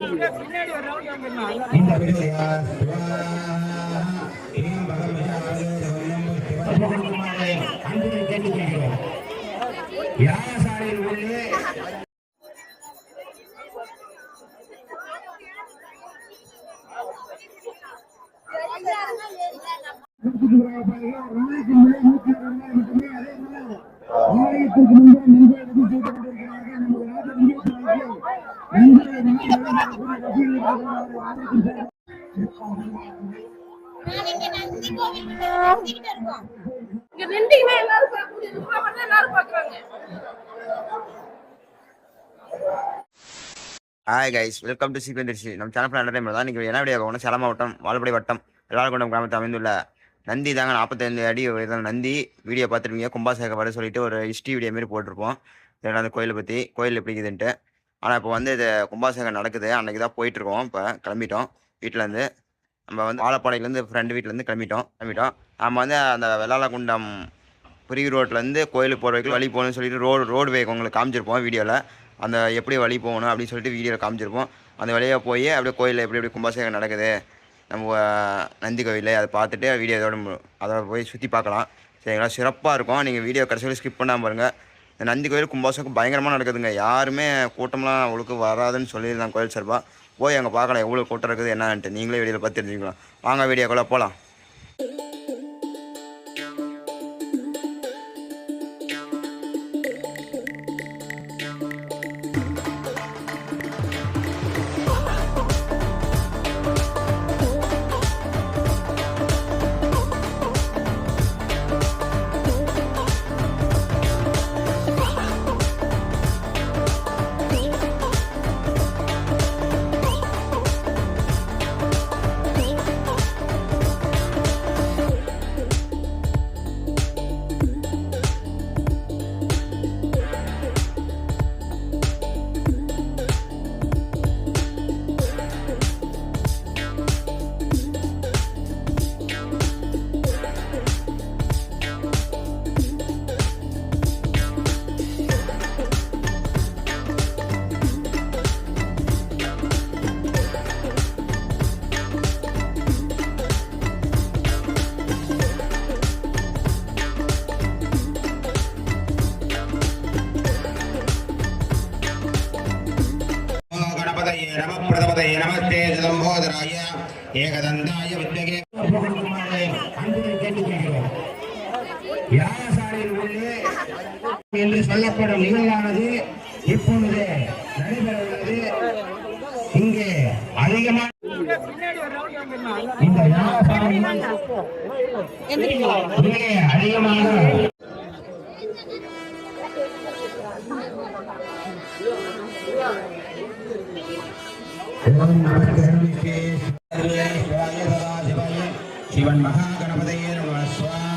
இந்த விடுதலையா கேட்டுக்கொள்கிறோம் யாகசாலையில் உள்ளே இங்க எல்லாரும் பார்க்கக்கூடிய எல்லாரும் ஹாய் கைஸ் வெல்கம் டு சீக்வன் திருச்சி நம்ம சேனல் நல்ல டைம் தான் நீங்கள் என்ன வீடியோ ஒன்று சேலம் மாவட்டம் வாழப்படி வட்டம் வெள்ளாளகுண்டம் கிராமத்தில் அமைந்துள்ள நந்தி தாங்க நாற்பத்தைந்து அடி உயர்ந்த நந்தி. வீடியோ பார்த்துருப்பீங்க. வர சொல்லிட்டு ஒரு ஹிஸ்ட்ரி வீடியோ மாரி போட்டிருப்போம். அந்த கோயிலை பற்றி கோயில் எப்படி இருக்குதுன்ட்டு. ஆனால் இப்போ வந்து இது கும்பாசேகம் நடக்குது. அன்றைக்கி தான் போயிட்டுருக்கோம். இப்போ கிளம்பிட்டோம். வீட்டிலேருந்து நம்ம வந்து ஆலப்பாளையிலேருந்து ஃப்ரெண்டு வீட்டிலேருந்து கிளம்பிட்டோம். கிளம்பிட்டோம். நம்ம வந்து அந்த வெள்ளாளகுண்டம் புரிய ரோட்லேருந்து கோயிலுக்கு போகிற வரைக்கும் வழி போகணும்னு சொல்லிட்டு ரோடு ரோடு வே உங்களுக்கு காமிச்சிருப்போம் வீடியோவில் அந்த எப்படி வழி போகணும் அப்படின்னு சொல்லிட்டு வீடியோவில் காமிச்சிருப்போம். அந்த வழியாக போய் அப்படியே கோயிலில் எப்படி எப்படி கும்பாசேகம் நடக்குது. நம்ம நந்தி கோயில் அதை பார்த்துட்டு வீடியோ இதோட அதோட அதை போய் சுற்றி பார்க்கலாம். சரிங்களா? சிறப்பாக இருக்கும். நீங்கள் வீடியோ கடைசியில் ஸ்கிப் பண்ணாமல் பாருங்கள் இந்த நந்தி கோயில் கும்பாபிஷேகம் பயங்கரமாக நடக்குதுங்க. யாருமே கூட்டம்லாம் அவளுக்கு வராதுன்னு சொல்லியிருந்தாங்க கோயில் சார்பாக போய் அங்கே பார்க்கலாம் எவ்வளோ கூட்டம் இருக்குது என்னான்ட்டு. நீங்களே வீடியோவில் பார்த்து தெரிஞ்சுக்கலாம். வாங்க வீடியோக்குள்ளே போகலாம் நம பிரதமதே நமஸ்தே சிதம்போதராய ஏகதந்தாய வித்யகே யாகசாலையில் உள்ளே என்று சொல்லப்படும் நிகழ்வானது இப்பொழுது நடைபெற இங்கே அதிகமான இந்த யாகசாலையில் அதிகமான Thank you. நம சர்வேஸ்வராய சதாசிவாய சிவன் மகாகணபதையே நம ஸ்வாஹா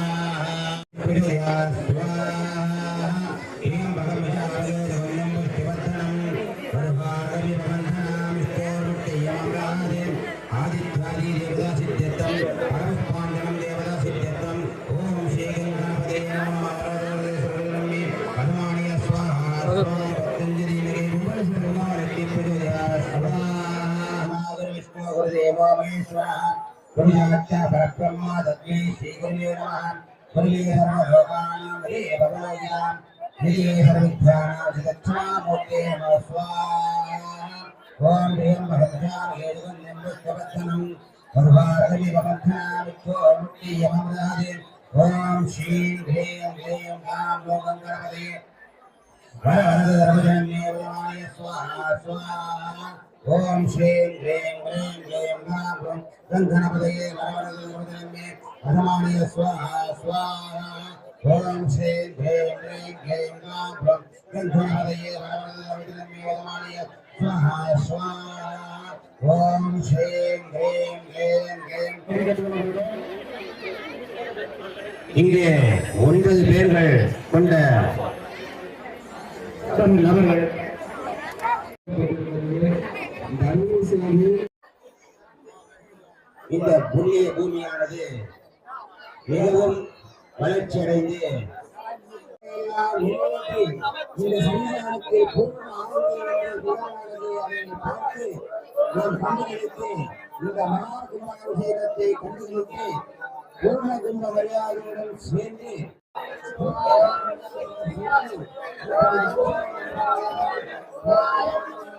పుణ్యమచ్చ పరబ్రహ్మ తద్వే శ్రీగురువే నమ గురువే సర్వలోకానాం హరే భగవనాం హరే సర్విద్యానాధిగచ్చమూర్తే నమ స్వాహ ఓం హ్రీం భగవతాం ఏడుగం నిమ్మస్తవత్తనం గర్భారగమి వపద్నామిత్యోమృత్తి యమమదాదే ఓం శ్రీం స్వాహ. ஓம் ஸ்ரீம் ஹ்ரீம் ஹ்ரீம் க்ளீம் காம் கங்கணபதயே வரவரதர்மஜன்யே வரமாணிய ஸ்வாஹா ஸ்வாஹா. ஓம் ஸ்ரீம் ஹ்ரீம் ஹ்ரீம் க்ளீம் காம் கங்கணபதயே வரவரதர்மஜன்யே வரமாணிய ஸ்வாஹா ஸ்வாஹா. ஓம் ஸ்ரீம் ஹ்ரீம் ஹ்ரீம் ஹ்ரீம். இங்கே ஒன்பது பேர்கள் கொண்ட நபர்கள். இந்த புண்ணிய பூமியானது மிகவும் வளர்ச்சி அடைந்து இந்த சன்னிதானத்தை பார்த்து ஒரு கண்டுகளித்து இந்த மகா கும்பாபிஷேகத்தை கண்டுகளித்து பூர்ண கும்ப மரியாதையுடன் சேர்ந்து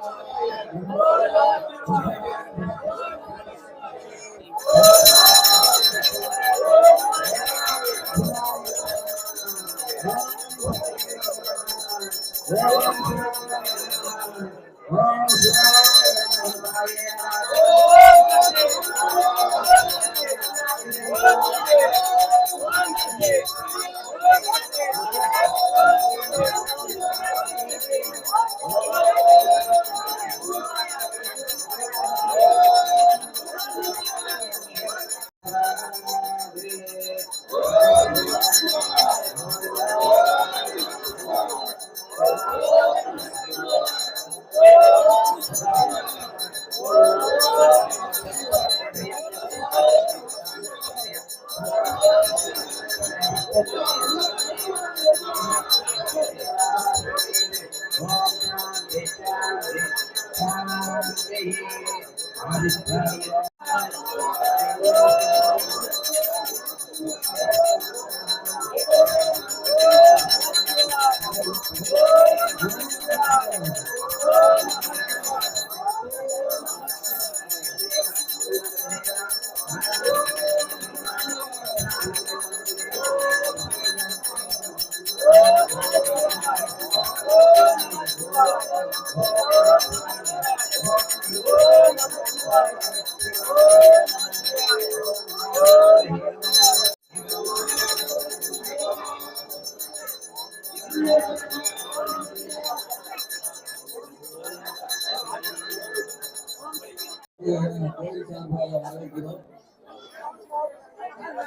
கோயில்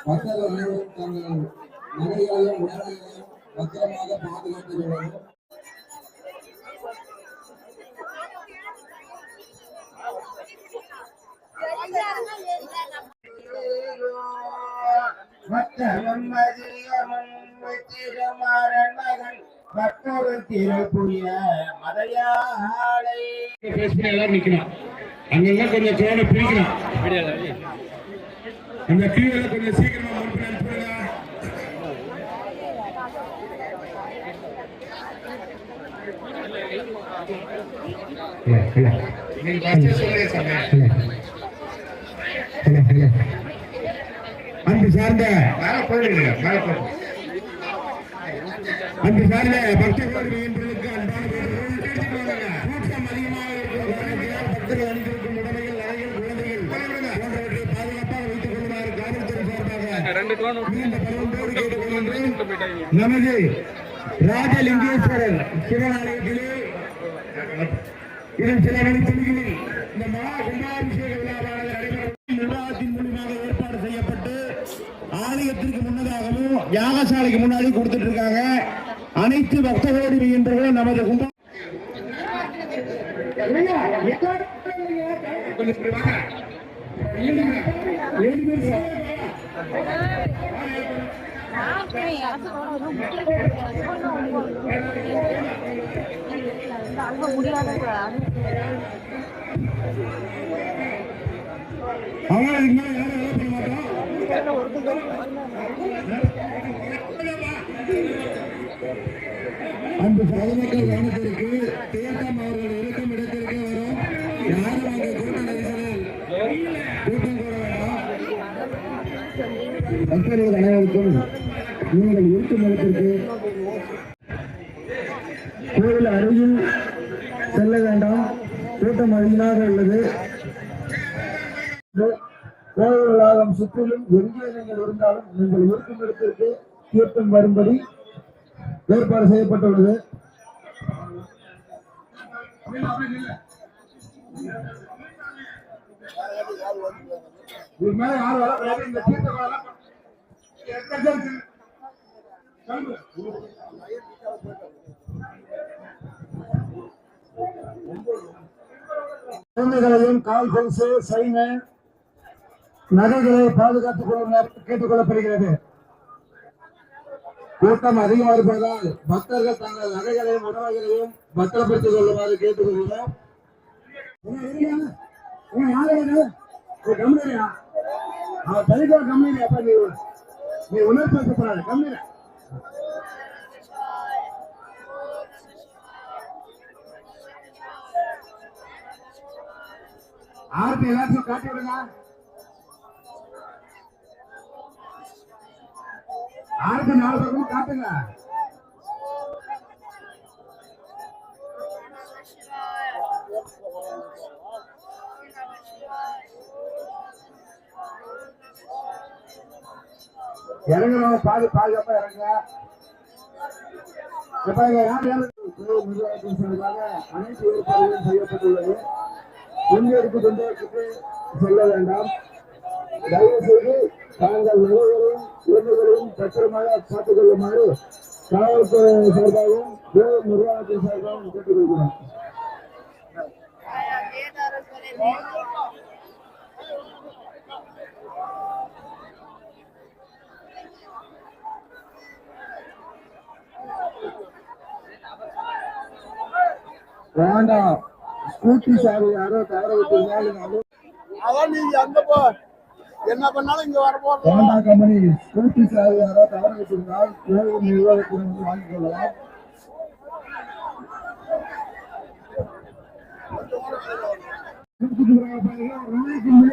பக்தர்கள் தங்கள் நகைகளையும் உடலையும் பத்திரமாக பாதுகாத்து கொள்ளவும் மற்றவன் மதியமும் மகன் திருப்புய மதையாளை. எல்லாரும் கொஞ்சம் கிரௌட பிரிக்கணும் அந்த கியூல கொஞ்சம் சீக்கிரமா சொல்லுங்க சார் அன்பு சார்ந்த அன்பு சார்ந்த பக்தர்கள் மீன்பர்களுக்கு நமது ராஜலிங்கேஸ்வரர் சிவாலயத்திலே இதன் சில வழித்தொழிகளில் இந்த மகா கும்பாபிஷேக விழாவானது நடைபெறும் நிர்வாகத்தின் மூலியமாக ஏற்பாடு செய்யப்பட்டு ஆலயத்திற்கு முன்னதாகவும் யாகசாலைக்கு முன்னாடி கொடுத்துட்டு இருக்காங்க அனைத்து பக்தர்களோடு மையன்பர்களும் நமது கும்பா கொஞ்சம் அவங்க அன்பு பொதுமக்கள் கவனத்திற்கு தேர்தல் அவர்கள் பக்தர்கள் அனைவருக்கும் நீங்கள் இருக்கும் இடத்திற்கு கோவில் அருகில் செல்ல வேண்டாம். கூட்டம் அதிகமாக உள்ளது. கோயில் வளாகம் சுற்றிலும் எங்கே நீங்கள் இருந்தாலும் நீங்கள் இருக்கும் இடத்திற்கு தீர்த்தம் வரும்படி ஏற்பாடு செய்யப்பட்டுள்ளது. இது மேல யாரும் வரக்கூடாது இந்த தீர்த்தம் குழந்தைகளையும் கால் கொலுசு சைனு நகைகளை பாதுகாத்துக் கொள்ளுமாறு கேட்டுக் கொள்ளப்படுகிறது. கூட்டம் அதிகமாக இருப்பதால் பக்தர்கள் தங்கள் நகைகளையும் உணவுகளையும் பத்திரப்படுத்திக் கொள்ளுமாறு கேட்டுக்கொள்கிறோம் கம்பெனியா அவன் கம்பெனி அப்ப நீ நீ உணர்வு பேசப்படாது கம்பெனி ஆர்த்தி எல்லாத்தையும் காட்டி விடுங்க. ஆர்த்தி நாலு பக்கமும் காட்டுங்க. இறங்குறவங்க பாது பாதுகாப்பா இறங்க இப்ப யார் நிர்வாகத்தின் சார்பாக அனைத்து ஏற்பாடுகளும் செய்யப்பட்டுள்ளது. எங்களுக்கு கொண்டு செல்ல வேண்டாம். தயவு செய்து தாங்கள் நகைகளையும் குழந்தைகளையும் பத்திரமாக பார்த்துக் கொள்ளுமாறு காவல்துறை சார்பாகவும் நிர்வாகத்தின் சார்பாகவும் கேட்டுக்கொள்கிறோம். வேண்டாம். ஸ்கூட்டி சாவி யாரோ தவற விட்டிருந்தாலும் அதான் நீங்க அங்க போ. என்ன பண்ணாலும் இங்க வர போறோம். Honda company. ஸ்கூட்டி சாவி யாரோ தவற விட்டிருந்தால் கோவில் நிர்வாகத்திலிருந்து வாங்கிக் கொள்ளலாம். ஆலயத்திற்கு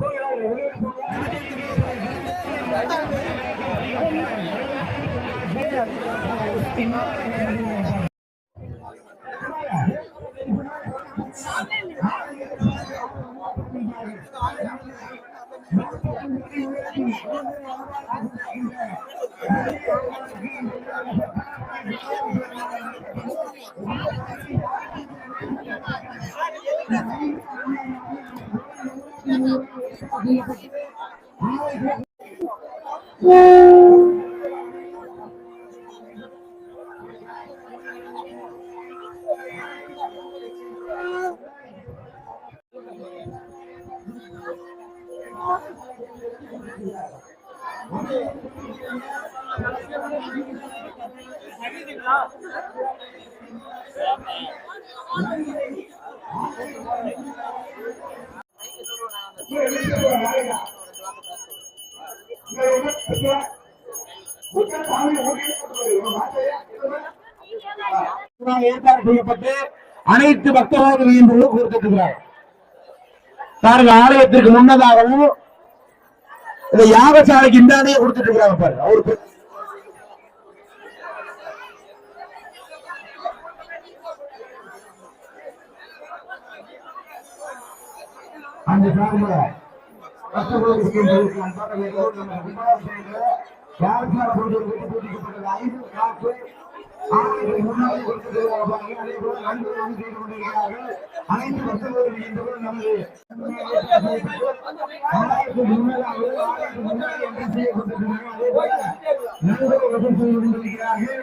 Thank you. ஏற்பாடு செய்யப்பட்டு அனைத்து பக்தர்கள் என்று கொடுத்திருக்கிறார் பாருங்க ஆலயத்திற்கு முன்னதாகவும் இந்த யாகசாலைக்கு இந்தானே கொடுத்துட்டு இருக்கிறாங்க பாருங்க அவரு அந்த சார்பில் கஷ்டப்படுவதற்கு யாகசாலை கொண்டு போட்டிக்கப்பட்டது ஐந்து காப்பு ஆலயத்திற்கு முன்னாடி கொடுத்திருக்கிறார்கள் அதே போல நண்பர்கள் செய்து கொண்டிருக்கிறார்கள் அனைத்து பக்தர்களும் என்பதும் நமது ஆலயத்துக்கு முன்னதாக ஆலயத்துக்கு முன்னாடி என்ன செய்யப்பட்டிருக்கிறார்கள் அதே போல நண்பர்கள் வசூல் செய்து கொண்டிருக்கிறார்கள்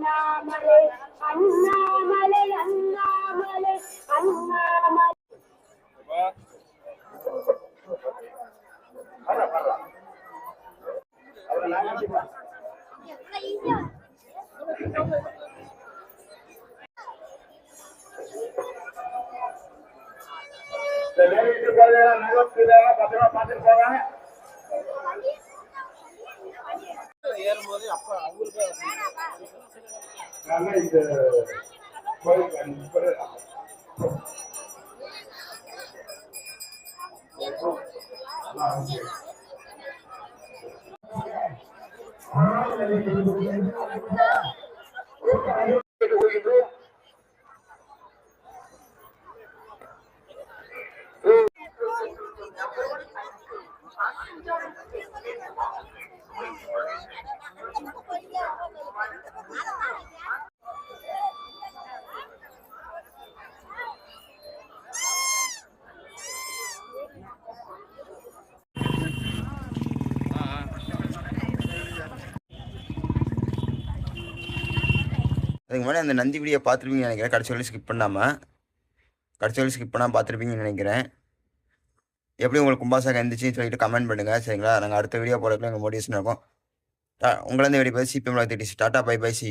Namale நல்லா இந்த அதுக்கு முன்னாடி அந்த நந்தி வீடியோ பார்த்துருப்பீங்கன்னு நினைக்கிறேன். கடைசி வரையும் ஸ்கிப் பண்ணாமல் கடைசி வரையும் ஸ்கிப் பண்ணாமல் பார்த்துருப்பீங்கன்னு நினைக்கிறேன். எப்படி உங்களுக்கு கும்பாசாக இருந்துச்சுன்னு சொல்லிட்டு கமெண்ட் பண்ணுங்கள் சரிங்களா? நாங்கள் அடுத்த வீடியோ போடக்குள்ள எங்கள் மோட்டிவேஷன் இருக்கும் டா- உங்களை வந்து வெளியே பார்த்து CPM tata bye bye see